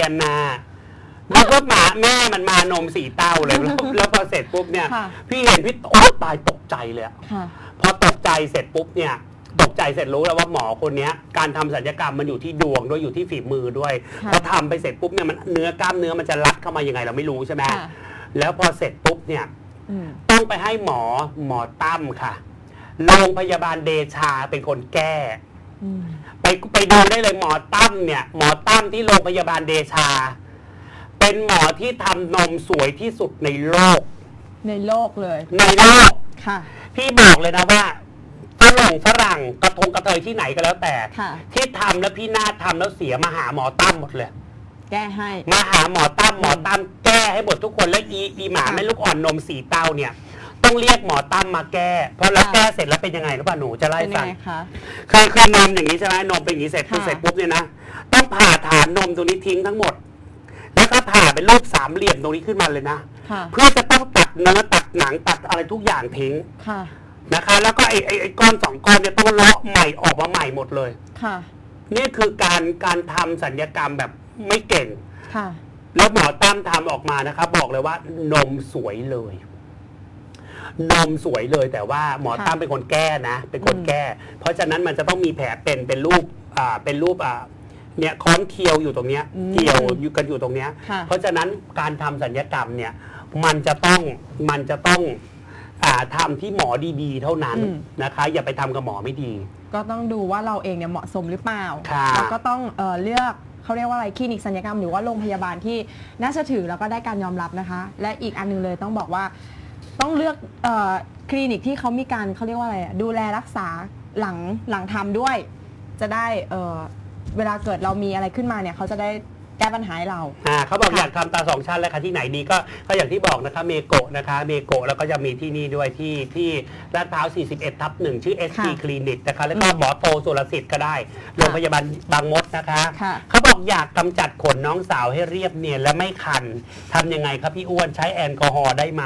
แอนนาแล้วก็หมาแม่มันมานมสีเต้าเลยแล้วแล้วพอเสร็จปุ๊บเนี่ย ค่ะ พี่เห็นพี่โอ้ตายตกใจเลยอะค่ะ พอตกใจเสร็จปุ๊บเนี่ย ตกใจเสร็จรู้แล้วว่าหมอคนเนี้ย การทำศัลยกรรมมันอยู่ที่ดวงด้วยอยู่ที่ฝีมือด้วยค่ะ พอทำไปเสร็จปุ๊บเนี่ยมันเนื้อกล้ามเนื้อมันจะรัดเข้ามายังไงเราไม่รู้ใช่ไหมค่ะแล้วพอเสร็จปุ๊บเนี่ย อืมต้องไปให้หมอหมอตั้มค่ะโรงพยาบาลเดชาเป็นคนแก้ อืม ไปไปดูได้เลยหมอตั้มเนี่ย หมอตั้มที่โรงพยาบาลเดชา เป็นหมอที่ทำนมสวยที่สุดในโลก ในโลกเลยในโลก ค่ะ พี่บอกเลยนะว่าฝรั่งฝรั่งกระทงกระเทยที่ไหนก็แล้วแต่ ค่ะ ที่ทำแล้วพี่นาฏทำแล้วเสียมาหาหมอตั้มหมดเลย แก้ให้ มาหาหมอตั้มหมอตั้มแก้ให้หมดทุกคนแล้วอีอีหมาค่ะ แม่ลูกอ่อนนมสีเต้าเนี่ย ต้องเรียกหมอตั้มมาแก้ เพราะแล้วค่ะแก้เสร็จแล้วเป็นยังไงรู้ป่ะหนูจะไล่าเป็นให้ยัฟังงไงคะ คือคือนมอย่างนี้ใช่ไหมนมเป็นอย่างนี้เสร็จปุ๊บค่ะเสร็จปุ๊บเนี่ยนะต้องผ่าฐานนมตรงนี้ทิ้งทั้งหมด แล้วก็ผ่าเป็นรูปสามเหลี่ยมตรงนี้ขึ้นมาเลยนะ ค่ะ เพื่อจะต้องตัดเนื้อตัดหนังตัดอะไรทุกอย่างทิ้งค่ะ นะคะ แล้วก็ไอ้ไอ้ไอ้ก้อนสองก้อนเนี่ยต้องเลาะใหม่ออกมาใหม่หมดเลย ค่ะ นี่คือการการทำสัญญกรรมแบบไม่เก่ง ค่ะ แล้วหมอตั้มทำออกมานะครับ บอกเลยว่านมสวยเลย นมสวยเลยแต่ว่าหมอค่ะตั้มเป็นคนแก้นะ เป็นคนอืมแก้ เพราะฉะนั้นมันจะต้องมีแผลเป็นเป็นรูปอ่าเป็นรูปอ่าเนี่ยค้อนเคียวอยู่ตรงเนี้ยเกี่ยวอยู่กันอยู่ตรงเนี้ย ค่ะเพราะฉะนั้นการทำสัญญกรรมเนี่ยมันจะต้องมันจะต้องอ่าทำที่หมอดีๆ เท่านั้นอืม นะคะ อย่าไปทำกับหมอไม่ดี ก็ต้องดูว่าเราเองเนี่ยเหมาะสมหรือเปล่า ค่ะแล้วก็ต้องเอ่อเลือกเขาเรียกว่าอะไรคลินิกศัลยกรรมหรือว่าโรงพยาบาลที่น่าเชื่อถือแล้วก็ได้การยอมรับนะคะ และอีกอันหนึงเลยต้องบอกว่า ต้องเลือกเอ่อคลินิกที่เขามีการเขาเรียกว่าอะไรอะดูแลรักษาหลังหลังทำด้วย จะได้เอ่อเวลาเกิดเรามีอะไรขึ้นมาเนี่ยเขาจะได้แก้ปัญหาให้เรา อ่าเขาบอกค่ะอยากทำตาสองชั้นแล้วค่ะที่ไหนดีก็ก็อย่างที่บอกนะคะเมโกะนะคะเมโกะแล้วก็จะมีที่นี่ด้วยที่ที่ลาดพร้าว 41 ทับ1ชื่อ SG ค่ะคลินิกนะคะแล้วก็อืมหมอโตสุรสิทธิ์ก็ได้ โรงพยาบาลบางมดนะคะ ค่ะ เขาบอกอยากกำจัดขนน้องสาวให้เรียบเนียนและไม่คันทำยังไงครับพี่อ้วนใช้แอลกอฮอล์ได้ไหม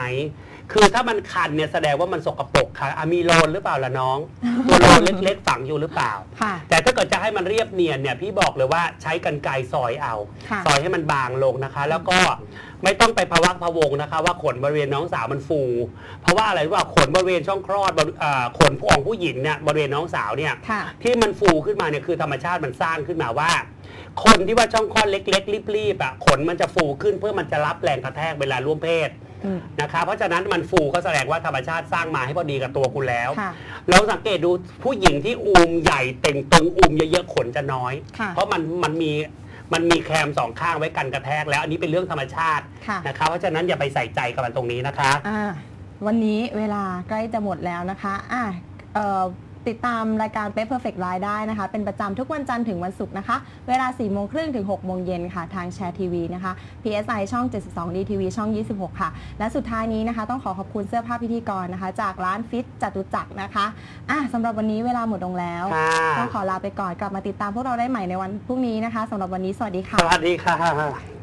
คือถ้ามันคันเนี่ยแสดงว่ามันสกปรกค่ะอะมีโลนหรือเปล่าล่ะน้อง ตัวโลนเล็กๆฝังอยู่หรือเปล่า ค่ะ แต่ถ้าเกิดจะให้มันเรียบเนียนเนี่ยพี่บอกเลยว่าใช้กันไกรซอยเอา ค่ะ ซอยให้มันบางลงนะคะ แล้วก็ไม่ต้องไปพะวักพะวงนะคะ ว่าขนบริเวณน้องสาวมันฟู เพราะว่าอะไรรู้ว่าขนบริเวณช่องคลอดบริเอ่อขนของผู้หญิงเนี่ยบริเวณน้องสาวเนี่ยค่ะ ที่มันฟูขึ้นมาเนี่ยคือธรรมชาติมันสร้างขึ้นมาว่า คนที่ว่าช่องคลอดเล็ก ๆ รีบๆอะขนมันจะฟูขึ้นเพื่อมันจะรับแรงกระแทกเวลาร่วมเพศอืม นะคะเพราะฉะนั้นมันฟูก็แสดงว่าธรรมชาติสร้างมาให้พอดีกับตัวคุณแล้ว ค่ะ เราสังเกตดูผู้หญิงที่อูมใหญ่เต่งตึงอูมเยอะๆขนจะน้อย ค่ะ เพราะมันมันมีมันมีแคมสองข้างไว้กันกระแทกแล้วอันนี้เป็นเรื่องธรรมชาติค่ะ นะคะเพราะฉะนั้นอย่าไปใส่ใจกับมันตรงนี้นะคะ อ่าวันนี้เวลาใกล้จะหมดแล้วนะคะอ่าเอ่อ ติดตามรายการ p a y Perfect Line ได้นะคะ เป็นประจำทุกวันจันทร์ถึงวันศุกร์นะคะ เวลา 4 โมงครึ่งถึง 6 โมงเย็นค่ะ ทางแชร์ทีวีนะคะ PSI ช่อง 72 DTV ช่อง 26 ค่ะ และสุดท้ายนี้นะคะ ต้องขอขอบคุณเสื้อผ้าพิธีกรนะคะ จากร้านฟิตจตุจักรนะคะอะสำหรับวันนี้เวลาหมดลงแล้วค่ะต้องขอลาไปก่อน กลับมาติดตามพวกเราได้ใหม่ในวันพรุ่งนี้นะคะสำหรับวันนี้สวัสดีค่ะ สวัสดีค่ะ